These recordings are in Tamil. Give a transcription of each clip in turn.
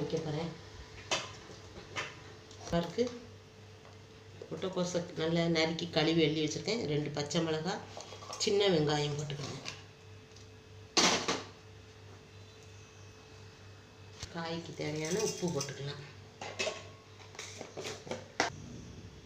வைக்க போகிறேன் பருக்கு. முட்டைக்கோசை நல்லா நறுக்கி கழுவி எழுதி வச்சுருக்கேன். ரெண்டு பச்சை மிளகாய் சின்ன வெங்காயம் போட்டுக்கணும் காய்க்கு தேவையான உப்பு போட்டுக்கலாம்.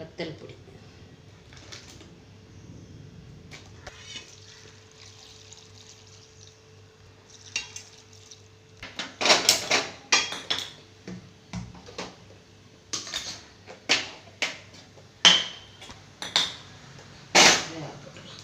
வத்தல் பொடி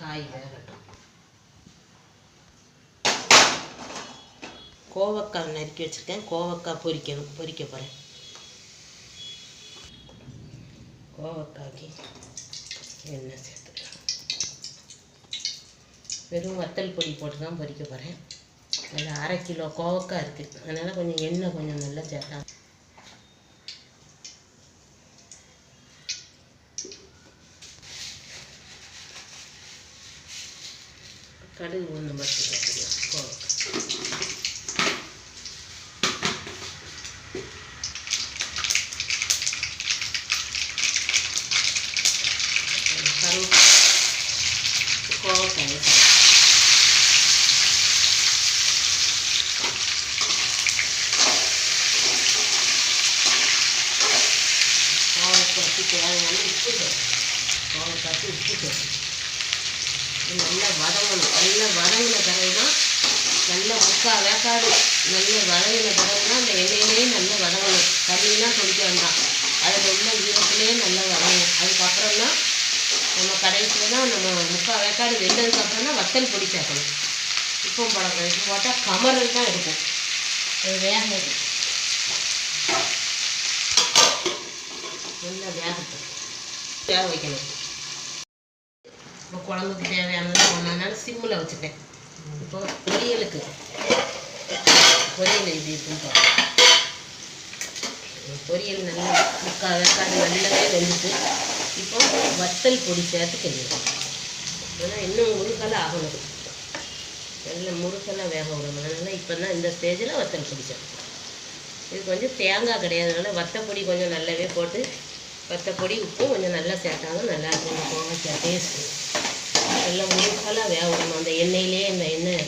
காய் வேகட்டும் கோவக்காய் நறுக்கி வச்சுருக்கேன். கோவக்காய் பொரிக்கணும் பொரிக்க போகிறேன் கோவக்காய்க்கு எண்ணெய் சேர்த்துக்கலாம். வெறும் வத்தல் பொடி போட்டு தான் பொரிக்க போகிறேன் அதில் அரை கிலோ கோவக்காய் இருக்குது அதனால் கொஞ்சம் எண்ணெய் கொஞ்சம் நல்லா சேர்த்தா கடுகு ஒன்று மட்டும் கோவக்காய் கரு கோவக்காய் கோவக்காய்க்கு தேவையான உப்பு சேர்த்து கோவக்காய்க்கு உப்பு சேர்த்து இது நல்லா வதங்கணும். நல்லா வதங்கின பிறகு நல்ல முக்கால் வேக்காடு நல்ல வதங்கின பிறகு அந்த எண்ணெயிலேயே நல்லா வதங்கணும். தண்ணியெலாம் தொளிக்க வேண்டாம். அதில் உள்ள ஈரத்துலேயே நல்லா வதங்கணும். அதுக்கப்புறம் தான் நம்ம கடைசியில் தான் நம்ம முக்கால் வேக்காடு வெந்ததுக்கப்புறம் தான் வத்தல் பொடி சேர்க்கணும். உப்பு பழக்கம் இது போட்டால் கமரல் தான் இருக்கும். அது வேகாது. நல்லா வேகட்டும். வேக வைக்கணும். இப்போ குழம்புக்கு தேவையானது ஒன்றா சிம்மில் வச்சுட்டேன் இப்போ பொரியலுக்கு. பொரியல் இது இருக்குன்னு பொரியல் நல்லா முக்கால் வெக்காது நல்லாவே வெந்துட்டு இப்போ வத்தல் பொடி சேர்த்து கிண்டிடும் அதனால் இன்னும் முருகலாக ஆகணும். நல்ல முருகலாக வேக விடணும். அதனால் இப்போ தான் இந்த ஸ்டேஜில் வத்தல் பொடி சேர்க்கணும். இது கொஞ்சம் தேங்காய் கிடையாதுனால வத்தப்பொடி கொஞ்சம் நல்லாவே போட்டு வத்தப்பொடி உப்பும் கொஞ்சம் நல்லா சேர்த்தாலும் நல்லா இருக்கும். கோவக்காய் டேஸ்ட்டு நல்லா முருகலாக வேக விடணும் அந்த எண்ணெயிலே அந்த எண்ணெய்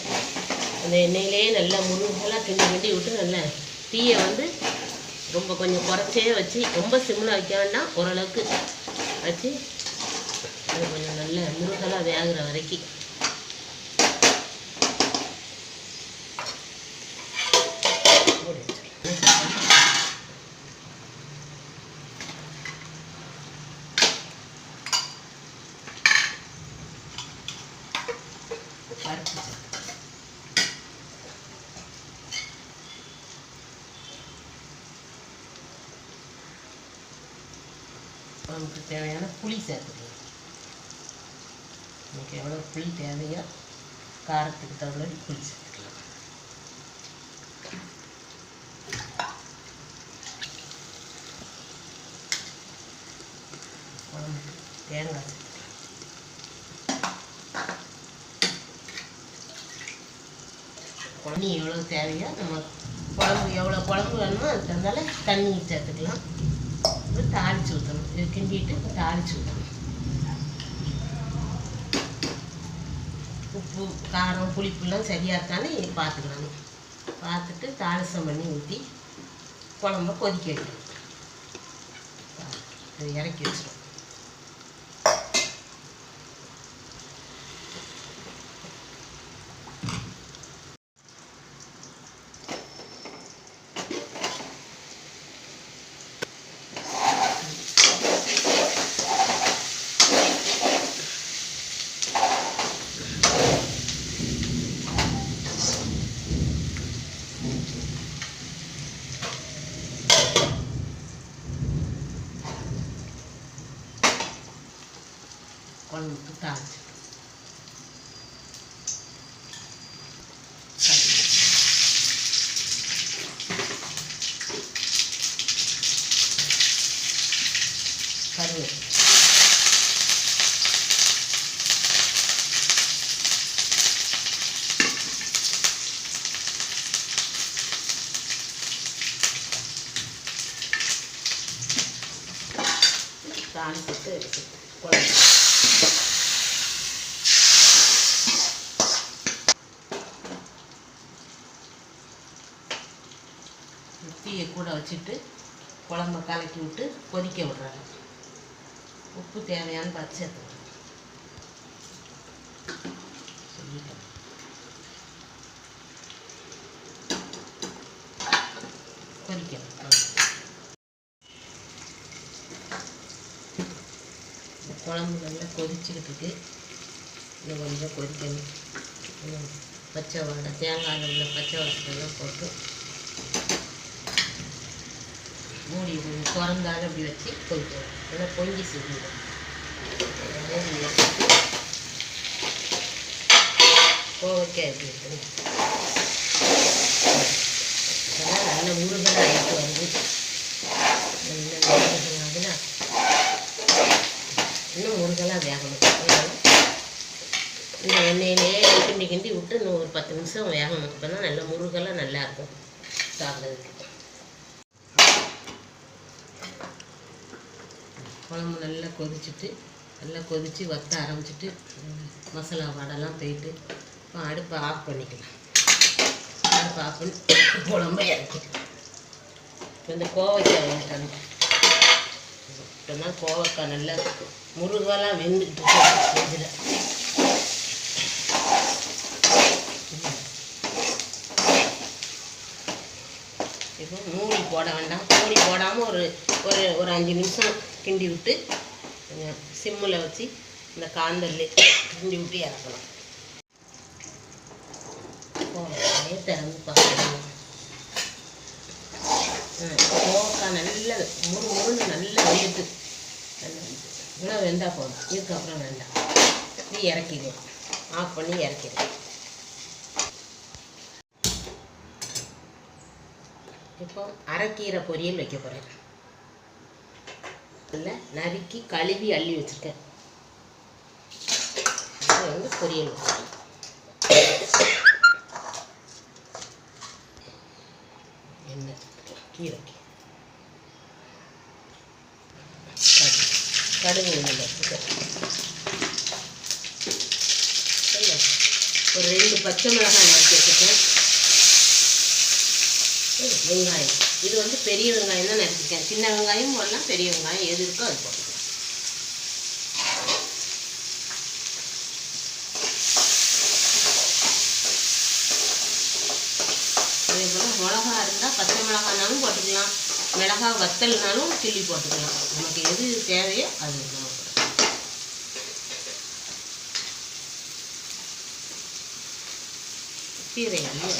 அந்த எண்ணெயிலே நல்லா முருகலாக கிண்டி கிண்டி விட்டு நல்லா தீயை வந்து ரொம்ப கொஞ்சம் குறைச்சே வச்சு ரொம்ப சிம்மில் வைக்க வேண்டாம். ஓரளவுக்கு வச்சு அது கொஞ்சம் நல்ல முருகலாக வேகிற வரைக்கும் மூடி வச்சிடலாம். பருப்பு சேர்த்து. நமக்கு தேவையான புளி சேர்த்துக்கலாம் நமக்கு எவ்வளோ புளி தேவையோ காரத்துக்கு தகுந்த புளி சேர்த்துக்கலாம். குழம்புக்கு தேங்காய் சேர்த்துக்கலாம். தண்ணி எவ்வளோ தேவையோ நம்ம குழம்பு எவ்வளோ குழம்பு வேணுமோ அதுக்கு தந்தால தண்ணி சேர்த்துக்கலாம். இது தாளிச்சு ஊற்றணும் இது கிண்டிட்டு தாளிச்சு ஊற்றணும் உப்பு காரம் புளிப்புலாம் சரியாக இருக்கான்னு பார்த்துக்கலாம் பார்த்துட்டு தாளிசம் பண்ணி ஊற்றி குழம்ப கொதிக்க வைக்கணும் இறக்கி வச்சிடும் குழம்புக்கு தாளிச்சு கருவேப்பிலை தாளிப்பட்டு எடுத்து குழம்பு கூட வச்சுட்டு குழம்ப கலக்கி விட்டு கொதிக்க விடுறாங்க. உப்பு தேவையான பார்த்து சேர்த்துக்கணும். கொதிக்கணும். குழம்பு நல்லா கொதிச்சுக்கிட்டு இருக்கு. இன்னும் கொஞ்சம் கொதிக்கணும். பச்சை வாடை தேங்காய் உள்ள பச்சை வாடெல்லாம் போட்டு மூடி கொஞ்சம் திறந்தாலும் அப்படி வச்சு கொதிக்கணும் நல்லா பொங்கி செஞ்சிடும். கோவக்காய் நல்ல முருகன் ஆகிட்டு நல்ல முருகன் இன்னும் முருகலாக வேகணும். இந்த எண்ணெயிலே கிண்டி கிண்டி விட்டு இன்னும் ஒரு பத்து நிமிஷம் வேகணும். அப்போ தான் நல்லா முருகலாக நல்லா இருக்கும். சாப்பிட்றதுக்கு குழம்பு நல்லா கொதிச்சுட்டு நல்லா கொதித்து வத்த ஆரம்பிச்சிட்டு மசாலா வடைலாம் போயிட்டு இப்போ அடுப்பை ஆஃப் பண்ணிக்கலாம். அடுப்பை ஆஃப் பண்ணி குழம்ப இறக்கிக்கலாம். இப்போ இந்த கோவைக்காய் வேண்டாம் இப்போ தான் கோவைக்காய் நல்லா முருகெல்லாம் வெந்துக்கிட்டு இதில் இப்போ மூடி போட வேண்டாம். மூடி போடாமல் ஒரு ஒரு ஒரு அஞ்சு நிமிஷம் கிண்டி விட்டு கொஞ்சம் சிம்மில் வச்சு இந்த காந்தல்லி கிண்டி விட்டு இறக்கலாம் கோவக்காயே திறந்து பார்க்கலாம் கோவக்காய் நல்ல முறு முருன்னு நல்லா வெந்துட்டு. நல்லா இன்னும் வெந்தால் போதும். இதுக்கப்புறம் வேண்டாம் இது இறக்கிடுவோம் ஆஃப் பண்ணி இறக்கிடுவோம் இப்போ அரைக்கீரை பொரியல் வைக்க போகிறேன் நல்லா நறுக்கி கழுவி அள்ளி வச்சுருக்கேன். இது வந்து பொரியல். வைக்கிறேன். எண்ணெய் கடுகு. உள்ள ஒரு ரெண்டு பச்சை மிளகாய் நறுக்கி வச்சுருக்கேன். வெங்காயம். இது வந்து பெரிய வெங்காயம் தான் நறுக்கிருக்கேன் சின்ன வெங்காயம் போடலாம் பெரிய வெங்காயம் எது இருக்கோ அது போட்டுக்கலாம். அதே போல் மிளகா இருந்தால் பச்சை மிளகானாலும் போட்டுக்கலாம். மிளகா வத்தல்னாலும் கிள்ளி போட்டுக்கலாம். நமக்கு எது தேவையோ அது நம்ம கீரை வந்து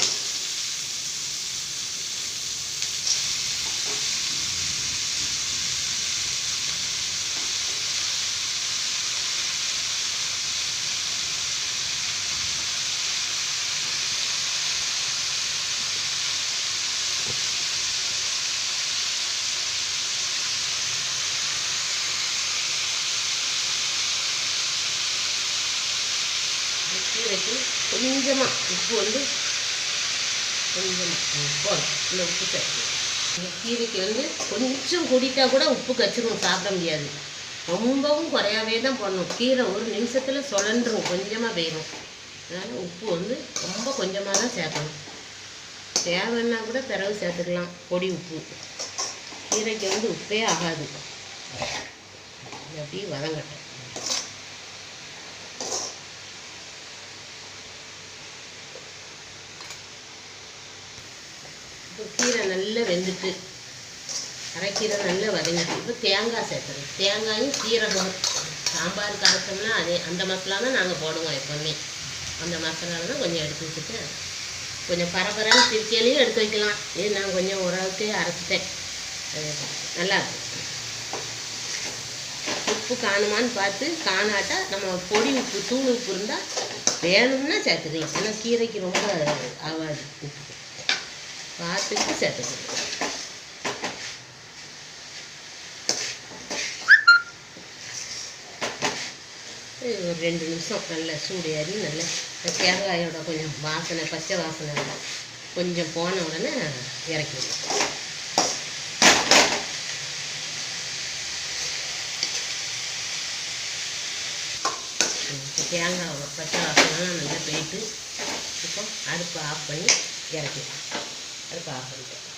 கீரைக்கு கொஞ்சமாக உப்பு வந்து கொஞ்சமாக போதும் இந்த உப்பு சேர்த்து இந்த கீரைக்கு வந்து கொஞ்சம் கூடிட்டா கூட உப்பு கச்சிரும் சாப்பிட முடியாது. ரொம்பவும் குறையாவே தான் போடணும் கீரை ஒரு நிமிஷத்தில் சுழன்றும் கொஞ்சமாக போயிடும் அதனால் உப்பு வந்து ரொம்ப கொஞ்சமாக தான் சேர்க்கணும். தேவைன்னா கூட பிறகு சேர்த்துக்கலாம் பொடி உப்பு. கீரைக்கு வந்து உப்பே ஆகாது. இது அப்படியே வதங்கட்டும் இப்போ கீரை நல்லா வெந்துட்டு அரைக்கீரை நல்லா வதங்கிட்டு இப்போ தேங்காய் சேர்த்துறது தேங்காயும் சீரகம் சாம்பார் அரைச்சோம்னா அதே அந்த மசாலா தான் நாங்கள் போடுவோம் எப்போவுமே. அந்த மசாலா தான் கொஞ்சம் எடுத்து வச்சுட்டு கொஞ்சம் பரபரன்னு திருச்சியிலையும் எடுத்து வைக்கலாம். இது நான் கொஞ்சம் ஓரளவுக்கு அரைச்சிட்டேன். நல்லா இருக்கும். உப்பு காணுமான்னு பார்த்து காணாட்டா நம்ம பொடி உப்பு தூள் உப்பு இருந்தால் வேணும்னா சேர்த்துக்கலாம். ஏன்னா கீரைக்கு ரொம்ப ஆகாது உப்பு. பார்த்துட்டு சேர்த்து ஒரு ரெண்டு நிமிஷம் நல்ல சூடு ஏறி நல்லா தேங்காயோட கொஞ்சம் வாசனை பச்சை வாசனை கொஞ்சம் போன உடனே இறக்கி விடுவோம் தேங்காய் பச்சை வாசனை நல்லா போயிட்டு இப்போ அடுப்பை ஆஃப் பண்ணி இறக்கிடலாம் அடுப்பை ஆஃப் பண்ணிட்டேன்